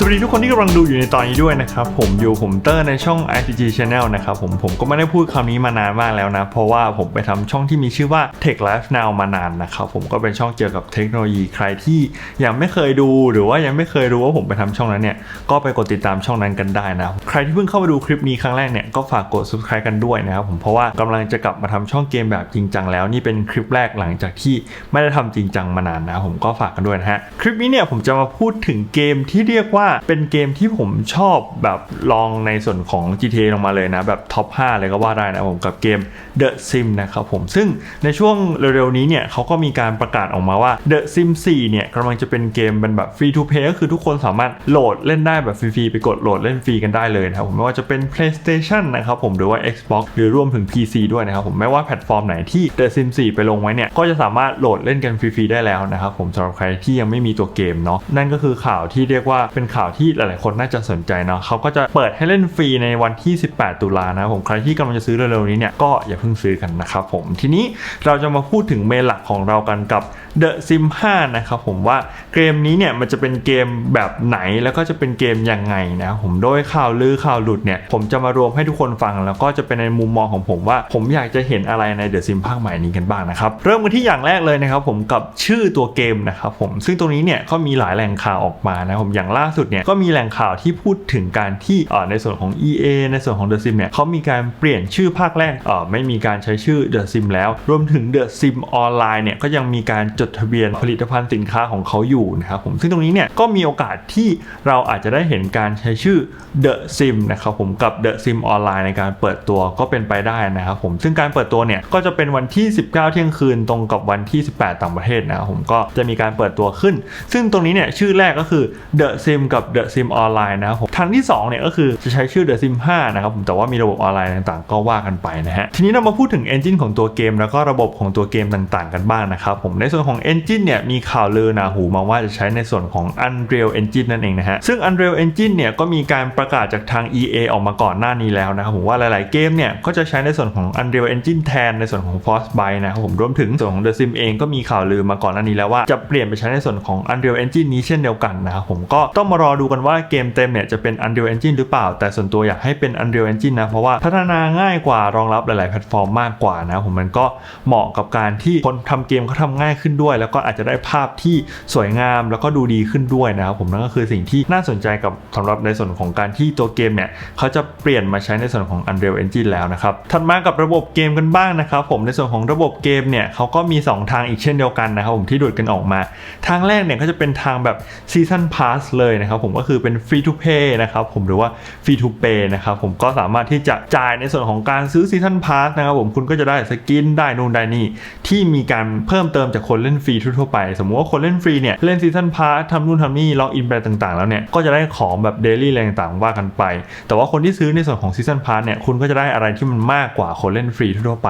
สวัสดีทุกคนที่กำลังดูอยู่ในตอนนี้ด้วยนะครับ ผมอยู่ผมเตอร์ในช่อง ITG Channel นะครับผมผมก็ไม่ได้พูดคำนี้มานานมากแล้วนะ เพราะว่าผมไปทำช่องที่มีชื่อว่า Tech Life Now มานานนะครับผมก็เป็นช่องเกี่ยวกับเทคโนโลยีใครที่ยังไม่เคยดูหรือว่ายังไม่เคยรู้ว่าผมไปทำช่องนั้นเนี่ย ก็ไปกดติดตามช่องนั้นกันได้นะ ใครที่เพิ่งเข้ามาดูคลิปนี้ครั้งแรกเนี่ยก็ฝากกด subscribe กันด้วยนะครับผมเพราะว่ากำลังจะกลับมาทำช่องเกมแบบจริงจังแล้วนี่เป็นคลิปแรกหลังจากที่ไม่ได้ทำจริงจังมานานนะผมก็ฝากกันด้วยนะฮะคลิปนี้เนี่ยผมจะมาพูดถึงเกมที่เรียกว่าเป็นเกมที่ผมชอบแบบลองในส่วนของ GTA ลงมาเลยนะ แบบท็อป 5 เลยก็ว่าได้นะผมกับเกม The Sim นะครับผมซึ่งในช่วงเร็วๆนี้เนี่ยเขาก็มีการประกาศออกมาว่า The Sim 4 เนี่ยกำลังจะเป็นเกมเป็นแบบฟรีทูเพย์ก็คือทุกคนสามารถโหลดเล่นได้แบบฟรีๆไปกดโหลดเล่นฟรีกันได้เลยนะครับผมไม่ว่าจะเป็น PlayStation นะครับผมหรือว่า Xbox หรือรวมถึง PC ด้วยนะครับผมไม่ว่าแพลตฟอร์มไหนที่ The Sim 4 ไปลงไว้เนี่ยก็จะสามารถโหลดเล่นกันฟรีๆได้แล้วนะครับผมสำหรับใครที่ยังไม่มีตัวเกมเนาะนั่นก็คือข่าวที่เรียกว่าเป็นข่าวข่าวที่หลายๆ คนน่าจะสนใจเนาะเขาก็จะเปิดให้เล่นฟรีในวันที่ 18 ตุลานะครับผมใครที่กำลังจะซื้อเร็วๆนี้เนี่ยก็อย่าเพิ่งซื้อกันนะครับผมทีนี้เราจะมาพูดถึงเมนหลักของเรากันกับ The Sim 5 นะครับผมว่าเกมนี้เนี่ยมันจะเป็นเกมแบบไหนแล้วก็จะเป็นเกมยังไงนะครับผมโดยข่าวลือข่าวหลุดเนี่ยผมจะมารวมให้ทุกคนฟัง แล้วก็จะเป็นในมุมมองของผมว่า ผมอยากจะเห็นอะไรใน The Sim ภาคใหม่นี้กันบ้างนะครับเริ่มกันที่อย่างแรกเลยนะครับผมกับชื่อตัวเกมนะครับผมซึ่งตรงนี้เนี่ยก็มีหลายแหล่งข่าวออกมานะผมอย่างล่าสุดเนี่ยก็มีแหล่งข่าวที่พูดถึงการที่ในส่วนของ EA ในส่วนของ The Sim เนี่ยเขามีการเปลี่ยนชื่อภาคแรกไม่มีการใช้ชื่อ The Sim แล้ว รวมถึง The Sim Online เนี่ยก็ยังมีการจดทะเบียนผลิตภัณฑ์สินค้าของเขาอยู่นะครับผมซึ่งตรงนี้เนี่ยก็มีโอกาสที่เราอาจจะได้เห็นการใช้ชื่อ The Sim นะครับผมกับ The Sim Online ในการเปิดตัวก็เป็นไปได้นะครับผมซึ่งการเปิดตัวเนี่ยก็จะเป็นวันที่ 19 เที่ยงคืนตรงกับวันที่ 18 ต่างประเทศนะครับผมก็จะมีการเปิดตัวขึ้น ซึ่งตรงนี้เนี่ยชื่อแรกก็คือ The Sim กับ The Sim Online นะครับผมทางที่2เนี่ยก็คือจะใช้ชื่อ The Sim 5นะครับผมแต่ว่ามีระบบออนไลน์ต่างๆ ก็ว่ากันไปนะฮะทีนี้เรามาพูดถึง Engine ของตัวเกม แล้วก็ระบบของตัวเกมต่างๆ กันบ้างนะครับผมในส่วนของ Engine เนี่ยมีข่าวลือหนาหูมาว่าจะใช้ในส่วนของ Unreal Engine นั่นเองนะฮะซึ่ง Unreal Engine เนี่ยก็มีการประกาศจากทาง EA ออกมาก่อนหน้านี้แล้วนะครับผมว่าหลายๆเกมเนี่ยก็จะใช้ในส่วนของ Unreal Engine แทนในส่วนของ Frostbite นะครับผมรวมถึงส่วนของ The Sim เองก็มีข่าวลือมาก่อนหน้านี้แล้วว่าจะเปลี่ยนไปใช้ในส่วนของ Unreal Engine นี้เช่นเดียวกันนะครับผมก็ต้องมารอดูกันว่าเกมเต็มเนี่ยจะเป็น Unreal Engine หรือเปล่า แต่ส่วนตัวอยากให้เป็น Unreal Engine นะ เพราะว่าพัฒนาง่ายกว่ารองรับหลาย ๆ แพลตฟอร์มมากกว่านะผมมันก็เหมาะกับการที่คนทำเกมเขาทำง่ายขึ้นด้วย แล้วก็อาจจะได้ภาพที่สวยงามแล้วก็ดูดีขึ้นด้วยนะครับผมนั่นก็คือสิ่งที่น่าสนใจกับสำหรับในส่วนของการที่ตัวเกมเนี่ยเขาจะเปลี่ยนมาใช้ในส่วนของ Unreal Engine แล้วนะครับถัดมากับระบบเกมกันบ้างนะครับผมในส่วนของระบบเกมเนี่ยเขาก็มี 2 ทางอีกเช่นเดียวกันนะครับผมที่ดูดกันออกมา ทางแรกเนี่ยก็จะเป็นทางแบบ Season Pass เลยนะครับผมก็คือเป็น Free to Pay นะครับผมหรือว่า Free to Pay นะครับผมก็สามารถที่จะจ่ายในส่วนของการซื้อ Season Pass นะครับผมคุณก็จะได้สกินได้นู่นได้นี่ ที่มีการเพิ่มเติมจากคนเล่นฟรีทั่วไป สมมุติว่าคนเล่นฟรีเนี่ยเล่น Season Pass ทำนู่นทำนี่ล็อกอินไปต่างๆ แล้วเนี่ยก็จะได้ของแบบ Daily อะไรต่างๆว่ากันไป แต่ว่าคนที่ซื้อในส่วนของ Season Pass เนี่ยคุณก็จะได้อะไรที่มันมากกว่าคนเล่นฟรีทั่วไป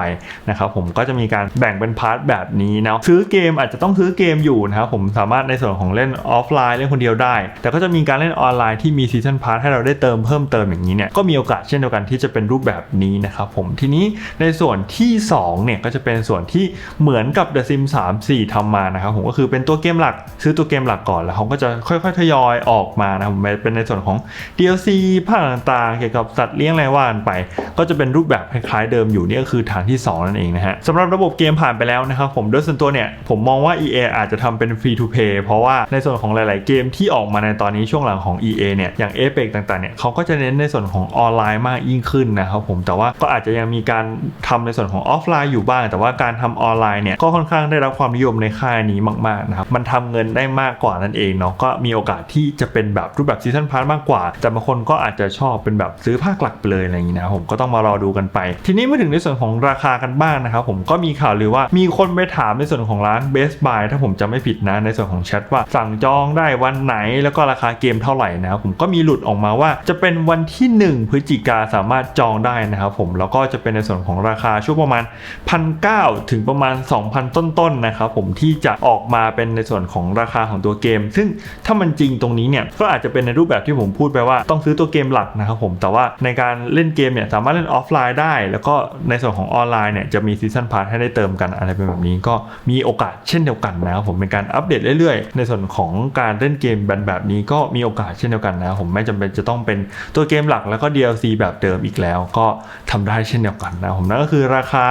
นะครับผมก็จะมีการแบ่งเป็นพาร์ทแบบนี้นะซื้อเกมอาจจะต้องซื้อเกมอยู่นะครับผมสามารถในส่วนของเล่นออฟไลน์เล่นคนเดียวได้ แต่ก็จะมีการเล่นออนไลน์ที่มี Season Pass ให้เราได้เติมเพิ่มเติมอย่างนี้เนี่ยก็มีโอกาสเช่นเดียวกันที่จะเป็นรูปแบบนี้นะครับผมทีนี้ในส่วนที่2เนี่ยก็จะเป็นส่วนที่เหมือนกับ The Sim 3 4ทำมานะครับผมก็คือเป็นตัวเกมหลักซื้อตัวเกมหลักก่อนแล้วเขาก็จะค่อยๆทยอยออกมานะครับผมเป็นในส่วนของ DLC ภาคต่างๆ เกี่ยวกับสัตว์เลี้ยงอะไรว่านไป ก็จะเป็นรูปแบบคล้ายๆเดิมอยู่นี่ก็คือทางที่ 2 นั่นเองนะฮะสำหรับระบบเกมผ่านไปแล้วนะครับผมโดยส่วนตัวเนี่ยผมมองว่า EA อาจจะทำเป็น Free to Play เพราะว่าในส่วนของหลาย ๆ เกมที่ออกมาในตอนนี้ช่วงหลังของ EA เนี่ยอย่าง Apex ต่างๆเนี่ยเขาก็จะเน้นในส่วนของออนไลน์มากยิ่งขึ้นนะครับผมแต่ว่าก็อาจจะยังมีการทำในส่วนของออฟไลน์อยู่บ้าง แต่ว่าการทำออนไลน์เนี่ยก็ค่อนข้างได้รับความนิยมในค่ายนี้มากๆนะครับมันทำเงินได้มากกว่านั่นเองเนาะก็มีโอกาสที่จะเป็นแบบรูปแบบซีซันพาร์ทมากกว่า แต่บางคนก็อาจจะชอบเป็นแบบซื้อภาคหลักไปเลยอะไรอย่างนี้นะผมก็ต้องมารอดูกันไป ทีนี้มาถึงในส่วนของราคากันบ้างนะครับผมก็มีข่าวลือว่ามีคนไปถามในส่วนของร้าน Best Buy ถ้าผมจำไม่ผิดนะในส่วนของแชทว่าสั่งจองได้วันไหนแล้วก็ราคาาเกมเท่าไหร่นะครับผมก็มีหลุดออกมาว่าจะเป็นวันที่ 1 พฤศจิกาสามารถจองได้นะครับผมแล้วก็จะเป็นในส่วนของราคาช่วงประมาณพันเถึงประมาณ 2,000 ต้นๆนะครับผมที่จะออกมาเป็นในส่วนของราคาของตัวเกม ซึ่งถ้ามันจริงตรงนี้เนี่ยก็อาจจะเป็นในรูปแบบที่ผมพูดไปว่าต้องซื้อตัวเกมหลักนะครับผมแต่ว่าในการเล่นเกมเนี่ยสามารถเล่นออฟไลน์ได้ แล้วก็ในส่วนของออนไลน์เนี่ยจะมีซีซันพาร์ทให้ได้เติมกันอะไรเป็นแบบนี้ก็มีโอกาสเช่นเดียวกันนะครับผมเป็นการอัปเดตเรื่อยๆ ในส่วนของการเล่นเกมแบบแบบนี้ก็ก็มีโอกาสเช่นเดียวกันนะ ผมไม่จำเป็นจะต้องเป็นตัวเกมหลักแล้วก็ DLC แบบเดิมอีกแล้วก็ทำได้เช่นเดียวกันนะผมนั่นก็คือราคา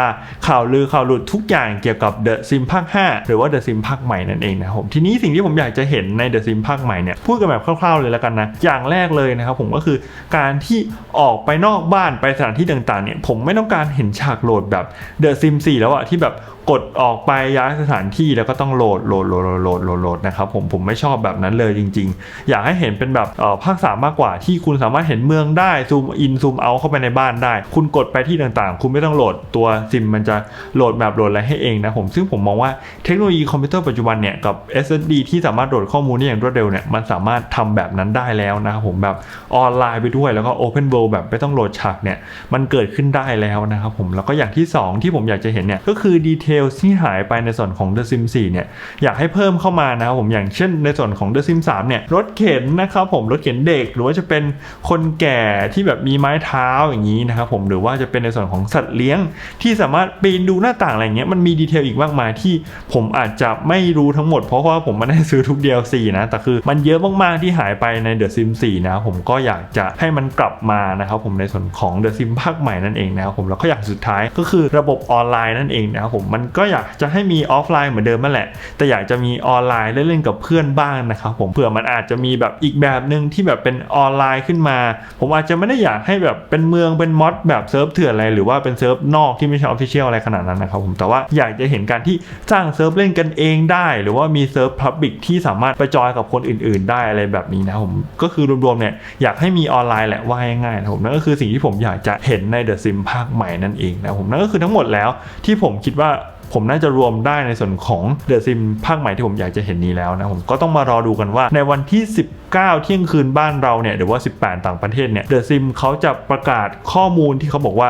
ข่าวลือข่าวหลุดทุกอย่างเกี่ยวกับ The Sim ภาค 5 หรือว่า The Sim ภาคใหม่นั่นเองนะครับผมทีนี้สิ่งที่ผมอยากจะเห็นใน The Sim ภาคใหม่เนี่ยพูดกันแบบคร่าวๆเลยแล้วกันนะอย่างแรกเลยนะครับผมก็คือการที่ออกไปนอกบ้านไปสถานที่ต่างๆเนี่ยผมไม่ต้องการเห็นฉากโหลดแบบ The Sim 4 แล้วอะที่แบบกดออกไปย้ายสถานที่แล้วก็ต้องโหลดโหลดโหลดโหลดโหลดโหลดโหลดนะครับผมผมไม่ชอบแบบนั้นเลยจริงๆอยากให้เห็นเป็นแบบภาคสามมากกว่าที่คุณสามารถเห็นเมืองได้ซูมอินซูมเอาเข้าไปในบ้านได้ คุณกดไปที่ต่างๆ คุณไม่ต้องโหลดตัวซิมมันจะโหลดแบบโหลดอะไรให้เองนะผมซึ่งผมมองว่าเทคโนโลยีคอมพิวเตอร์ปัจจุบันเนี่ยกับ SSD ที่สามารถโหลดข้อมูลได้อย่างรวดเร็วเนี่ยมันสามารถทำแบบนั้นได้แล้วนะครับผมแบบออนไลน์ไปด้วยแล้วก็ Open World แบบไม่ต้องโหลดฉากเนี่ยมันเกิดขึ้นได้แล้วนะครับผมแล้วก็อย่างที่สองที่ผมอยากจะเห็นเนี่ยก็คือดีเทลที่หายไปในส่วนของ The Sim 4เนี่ยอยากให้เพิ่มเข้ามานะครับผมอย่างเช่นในส่วนของ The Sim 3เนี่ยรถเข็นนะครับผมรถเข็นเด็กหรือว่าจะเป็นคนแก่ที่แบบมีไม้เท้าอย่างนี้นะครับผมหรือว่าจะเป็นในส่วนของสัตว์เลี้ยง ที่สามารถปีนดูหน้าต่างอะไรเงี้ยมันมีดีเทลอีกมากมายที่ผมอาจจะไม่รู้ทั้งหมดเพราะว่าผมไม่ได้ซื้อทุก DLC นะแต่คือมันเยอะมากๆที่หายไปใน The Sim 4นะผมก็อยากจะให้มันกลับมานะครับผมในส่วนของ The Sim ภาคใหม่นั่นเองนะครับผมแล้วก็อย่างสุดท้ายก็คือระบบออนไลน์นั่นเองนะครับผมมันก็อยากจะให้มีออฟไลน์เหมือนเดิมนั่นแหละ แต่อยากจะมีออนไลน์เล่นๆกับเพื่อนบ้างนะครับผมเผื่อมันอาจจะมีแบบอีกแบบหนึ่งที่แบบเป็นออนไลน์ขึ้นมา ผมอาจจะไม่ได้อยากให้แบบเป็นเมืองเป็นมอดแบบเซิร์ฟเถื่อนอะไรหรือว่าเป็นเซิร์ฟนอกที่ไม่ใช่ออฟฟิเชียลอะไรขนาดนั้นนะครับผมแต่ว่าอยากจะเห็นการที่สร้างเซิร์ฟเล่นกันเองได้ หรือว่ามีเซิร์ฟพับบิกที่สามารถไปจอยกับคนอื่น ๆ ได้อะไรแบบนี้นะผมก็คือรวมๆเนี่ยอยากให้มีออนไลน์แหละว่าง่ายๆนะครับผมนั่นก็คือสิ่งที่ผมอยากจะเห็นใน The Sim ภาคใหม่นั่นเองนะผมนั่นก็คือทั้งหมดแล้วที่ผมคิดว่า ผมน่าจะรวมได้ในส่วนของเดอะซิมภาคใหม่ที่ผมอยากจะเห็นนี้แล้วนะผมก็ต้องมารอดูกันว่าในวันที่19เที่ยงคืนบ้านเราเนี่ยหรือว่า 18 ต่างประเทศเนี่ย The Sim เขาจะประกาศข้อมูลที่เขาบอกว่า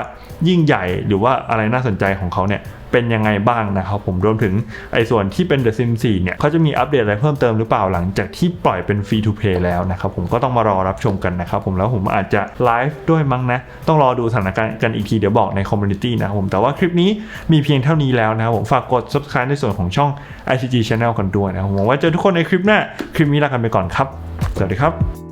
ยิ่งใหญ่หรือว่าอะไรน่าสนใจของเขาเนี่ยเป็นยังไงบ้างนะครับผมรวมถึงไอ้ส่วนที่เป็น The Sim 4เนี่ยเขาจะมีอัปเดตอะไรเพิ่มเติมหรือเปล่าหลังจากที่ปล่อยเป็นฟรีทูเพย์แล้วนะครับผมก็ต้องมารอรับชมกันนะครับผมแล้วผมอาจจะไลฟ์ด้วยมั้งนะ ต้องรอดูสถานการณ์กันอีกทีเดี๋ยวบอกในคอมมูนิตี้นะครับผมแต่ว่าคลิปนี้มีเพียงเท่านี้แล้วนะครับผมฝากกด subscribe ในส่วนของช่อง ICG Channel กันด้วยนะครับผมว่าเจอทุกคนในคลิปหน้าคลิปนี้ลากันไปก่อนครับสวัสดีครับ